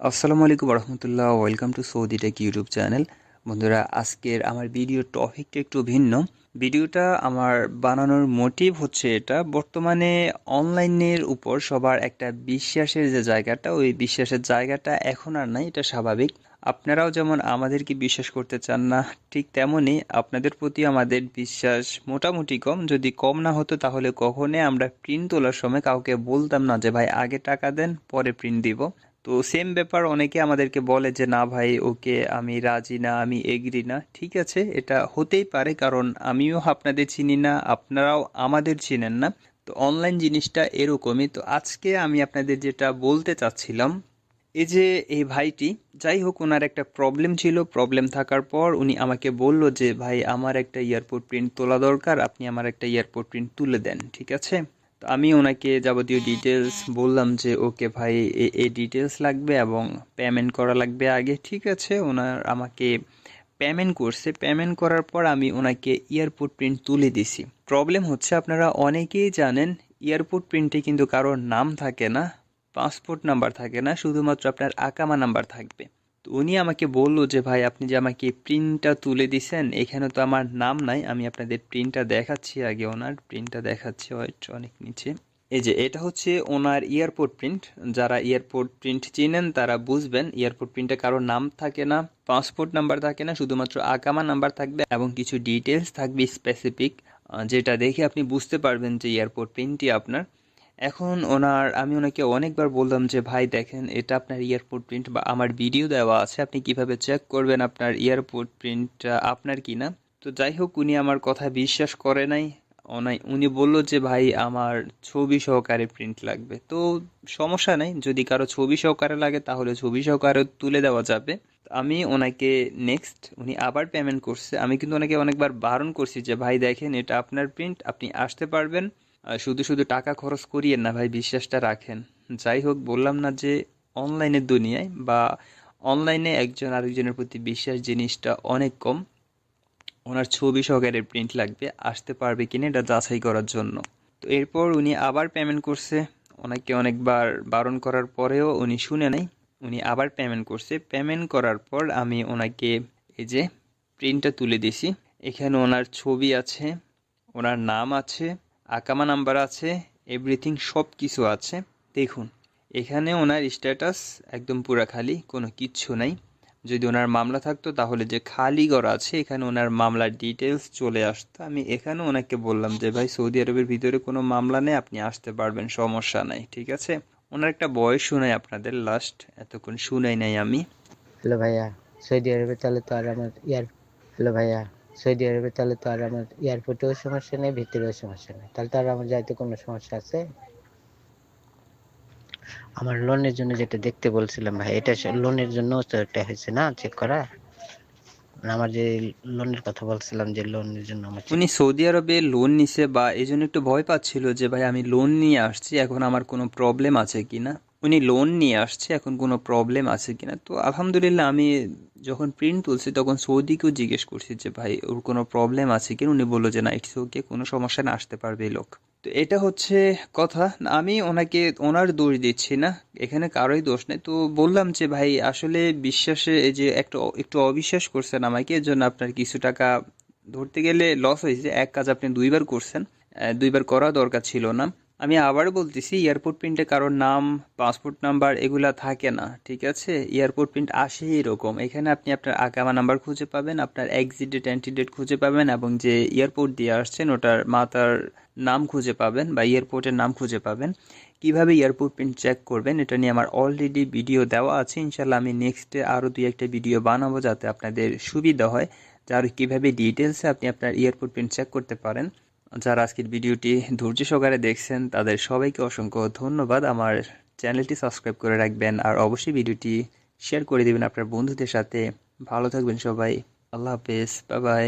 আসসালামু আলাইকুম রহমতুল্লাহ welcome to Saudi tech YouTube channel. বন্ধুরা, আজকের আমার ভিডিও টপিকটা একটু ভিন্ন। ভিডিওটা আমার বানানোর মোটিভ হচ্ছে এটা, বর্তমানে অনলাইনের উপর সবার একটা বিশ্বাসের যে জায়গাটা, ওই বিশ্বাসের জায়গাটা এখন আর নাই, এটা স্বাভাবিক। আপনারাও যেমন আমাদেরকে বিশ্বাস করতে চান না, ঠিক তেমনই আপনাদের প্রতি আমাদের বিশ্বাস মোটামুটি কম। যদি কম না হতো, তাহলে কখনোই আমরা প্রিন্ট তোলার সময় কাউকে বলতাম না যে, ভাই, আগে টাকা দেন, পরে প্রিন্ট দিব। তো সেম ব্যাপার অনেকে আমাদেরকে বলে যে, না ভাই, ওকে আমি রাজি না, আমি এগ্রি না। ঠিক আছে, এটা হতেই পারে কারণ আমিও আপনাদের চিনি না, আপনারাও আমাদের চিনেন না। তো অনলাইন জিনিসটা এরকমই। তো আজকে আমি আপনাদের যেটা বলতে চাচ্ছিলাম, এই যে এই ভাইটি, যাই হোক ওনার একটা প্রবলেম ছিল। প্রবলেম থাকার পর উনি আমাকে বলল যে, ভাই, আমার একটা এয়ারপোর্ট প্রিন্ট তোলা দরকার, আপনি আমার একটা এয়ারপোর্ট প্রিন্ট তুলে দেন। ঠিক আছে? আমি ওনাকে যাবতীয় ডিটেলস বললাম যে, ওকে ভাই এই ডিটেলস লাগবে এবং পেমেন্ট করা লাগবে আগে। ঠিক আছে, ওনার আমাকে পেমেন্ট করছে। পেমেন্ট করার পর আমি ওনাকে এয়ারপোর্ট প্রিন্ট তুলে দিছি। প্রবলেম হচ্ছে, আপনারা অনেকেই জানেন এয়ারপোর্ট প্রিন্টে কিন্তু কারোর নাম থাকে না পাসপোর্ট নাম্বার থাকে না, শুধুমাত্র আপনার আকামা নাম্বার থাকবে। তো উনি আমাকে বলল যে, ভাই, আপনি যে আমাকে প্রিন্টটা তুলে দিছেন, এখানে তো আমার নাম নাই, আমি আপনাদের প্রিন্টটা দেখাচ্ছি। আগে ওনার প্রিন্টটা দেখাচ্ছি ওয়েট অনেক নিচে। এই যে, এটা হচ্ছে ওনার এয়ারপোর্ট প্রিন্ট যারা এয়ারপোর্ট প্রিন্ট চিনেন, তারা বুঝবেন এয়ারপোর্ট প্রিন্টে কারোর নাম থাকে না পাসপোর্ট নাম্বার থাকে না, শুধুমাত্র আকামা নাম্বার থাকবে এবং কিছু ডিটেলস থাকবে স্পেসিফিক যেটা দেখে আপনি বুঝতে পারবেন যে এয়ারপোর্ট প্রিন্টটি আপনার। এখন ওনার, আমি ওনাকে অনেকবার বললাম যে, ভাই দেখেন, এটা আপনার এয়ারপোর্ট প্রিন্ট বা আমার ভিডিও দেওয়া আছে, আপনি কীভাবে চেক করবেন আপনার এয়ারপোর্ট প্রিন্টটা আপনার কি না? তো যাই হোক, উনি আমার কথা বিশ্বাস করে নাই। ওনাই উনি বলল যে, ভাই, আমার ছবি সহকারে প্রিন্ট লাগবে। তো সমস্যা নেই, যদি কারও ছবি সহকারে লাগে, তাহলে ছবি সহকারে তুলে দেওয়া যাবে। আমি ওনাকে নেক্সট উনি আবার পেমেন্ট করছে। আমি কিন্তু ওনাকে অনেকবার বারণ করছি যে, ভাই দেখেন, এটা আপনার প্রিন্ট আপনি আসতে পারবেন। শুধু শুধু টাকা খরচ করিয়েন না ভাই, বিশ্বাসটা রাখেন। যাই হোক, বললাম না যে অনলাইনের দুনিয়ায় বা অনলাইনে একজন আরেকজনের প্রতি বিশ্বাস জিনিসটা অনেক কম। ওনার ছবি সহকারে প্রিন্ট লাগবে, আসতে পারবে কিনা এটা যাচাই করার জন্য। তো এরপর উনি আবার পেমেন্ট করছে। ওনাকে অনেকবার বারণ করার পরেও উনি শুনে নাই। উনি আবার পেমেন্ট করছে। পেমেন্ট করার পর আমি ওনাকে এই যে প্রিন্টটা তুলে দিছি। এখানে ওনার ছবি আছে, ওনার নাম আছে আকামা নাম্বার আছে এভরিথিং সব কিছু আছে, দেখুন, এখানে ওনার স্ট্যাটাস একদম পুরা খালি, কোনো কিচ্ছু নাই। যদি ওনার মামলা থাকতো, তাহলে যে খালি ঘর আছে, এখানে ওনার মামলার ডিটেলস চলে আসতো। আমি এখানে ওনাকে বললাম যে, ভাই, সৌদি আরবের ভিতরে কোনো মামলা নেই, আপনি আসতে পারবেন, সমস্যা নাই, ঠিক আছে? ওনার একটা বয়স শুনাই আপনাদের লাস্ট এতক্ষণ শুনাই নাই আমি। হ্যালো ভাইয়া, সৌদি আরবে তাহলে তো আর আমার ইয়ার হ্যালো ভাইয়া। সৌদি আরবে তাহলে তো আর আমার এয়ারপোর্টেও সমস্যা নেই ভিতরেও সমস্যা নেই। তাহলে তো আর আমার যাইতে কোনো সমস্যা আছে? আমার লোনের জন্য যেটা দেখতে বলছিলাম ভাই এটা লোনের জন্য তো এটা হয়েছে না চেক করা? মানে আমার যে লোনের কথা বলছিলাম যে লোনের জন্য আমার উনি সৌদি আরবে লোন নিছে বা এই জন্য একটু ভয় পাচ্ছিল যে ভাই আমি লোন নিয়ে আসছি এখন আমার কোনো প্রবলেম আছে কিনা উনি লোন নিয়ে আসছে, এখন কোনো প্রবলেম আছে কিনা? তো আলহামদুলিল্লাহ আমি যখন প্রিন্ট তুলছি, তখন সৌদিকেও জিজ্ঞেস করছি যে, ভাই, ওর কোনো প্রবলেম আছে কিনা? উনি বলল যে, না ইটস ওকে কোনো সমস্যা না, আসতে পারবে এই লোক। তো এটা হচ্ছে কথা। আমি ওনাকে, ওনার দোষ দিচ্ছি না, এখানে কারোই দোষ নেই। তো বললাম যে, ভাই, আসলে বিশ্বাসে এই যে একটু একটু অবিশ্বাস করছেন আমাকে এর জন্য আপনার কিছু টাকা ধরতে গেলে লস হয়েছে। এক কাজ আপনি দুইবার করছেন দুইবার করা দরকার ছিল না। আমি আবার বলতেছি এয়ারপোর্ট প্রিন্টে কারোর নাম পাসপোর্ট নাম্বার এগুলা থাকে না, ঠিক আছে? এয়ারপোর্ট প্রিন্ট আসে এরকম। এখানে আপনি আপনার আকামা নাম্বার খুঁজে পাবেন, আপনার এক্সিট ডেট অ্যান্টিডেট খুঁজে পাবেন এবং যে এয়ারপোর্ট দিয়ে আসছেন, ওটার মাতার নাম খুঁজে পাবেন বা এয়ারপোর্টের নাম খুঁজে পাবেন। কীভাবে এয়ারপোর্ট প্রিন্ট চেক করবেন, এটা নিয়ে আমার অলরেডি ভিডিও দেওয়া আছে। ইনশাল্লাহ আমি নেক্সটে আরও দুই একটা ভিডিও বানাবো যাতে আপনাদের সুবিধা হয়, যার কীভাবে ডিটেলসে আপনি আপনার এয়ারপোর্ট প্রিন্ট চেক করতে পারেন। যারা আজকের ভিডিওটি ধৈর্য সহকারে দেখছেন, তাদের সবাইকে অসংখ্য ধন্যবাদ। আমার চ্যানেলটি সাবস্ক্রাইব করে রাখবেন আর অবশ্যই ভিডিওটি শেয়ার করে দেবেন আপনার বন্ধুদের সাথে। ভালো থাকবেন সবাই। আল্লাহ হাফেজ। Bye bye